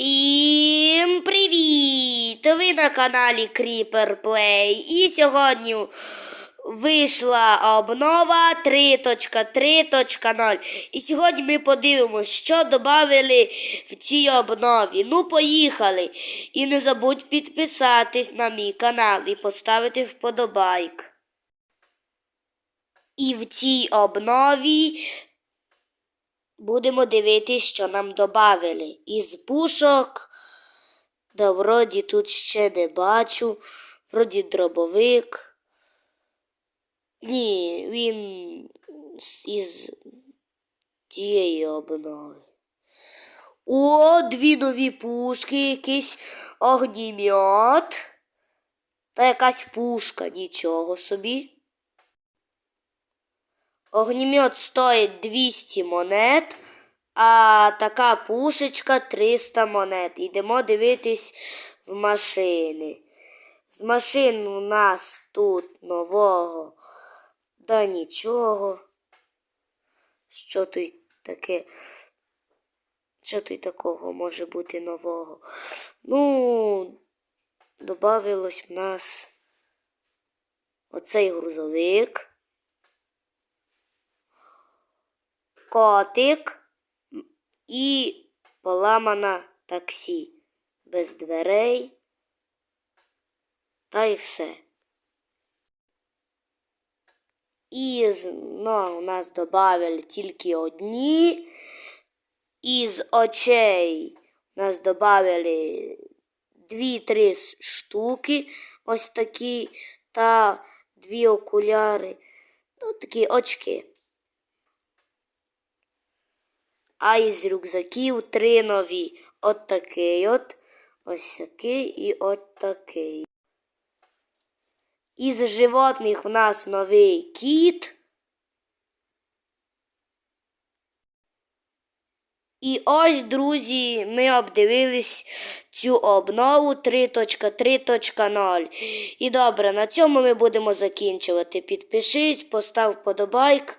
Всім привіт! Ви на каналі Creeper Play. І сьогодні вийшла обнова 3.3.0. І сьогодні ми подивимось, що додали в цій обнові. Ну, поїхали! І не забудь підписатись на мій канал і поставити вподобайк. І в цій обнові будемо дивитися, що нам додали. Із пушок, да вроді тут ще не бачу, вроді дробовик. Ні, він із тієї обнови. О, дві нові пушки, якийсь огнімет. Та якась пушка, нічого собі. Огнімет стоїть 200 монет, а така пушечка 300 монет. Йдемо дивитись в машини. З машин у нас тут нового да нічого. Що тут таке? Що тут такого може бути нового? Ну, добавилось в нас оцей грузовик. Котик і поламана таксі без дверей. Та й все. І ну, у нас додали тільки одні. Із очей у нас додали дві-три штуки, ось такі, та дві окуляри, ну, такі очки. А із рюкзаків три нові. От такий от, ось такий і от такий. Із животних в нас новий кіт. І ось, друзі, ми обдивились цю обнову 3.3.0. І добре, на цьому ми будемо закінчувати. Підпишись, постав подобайк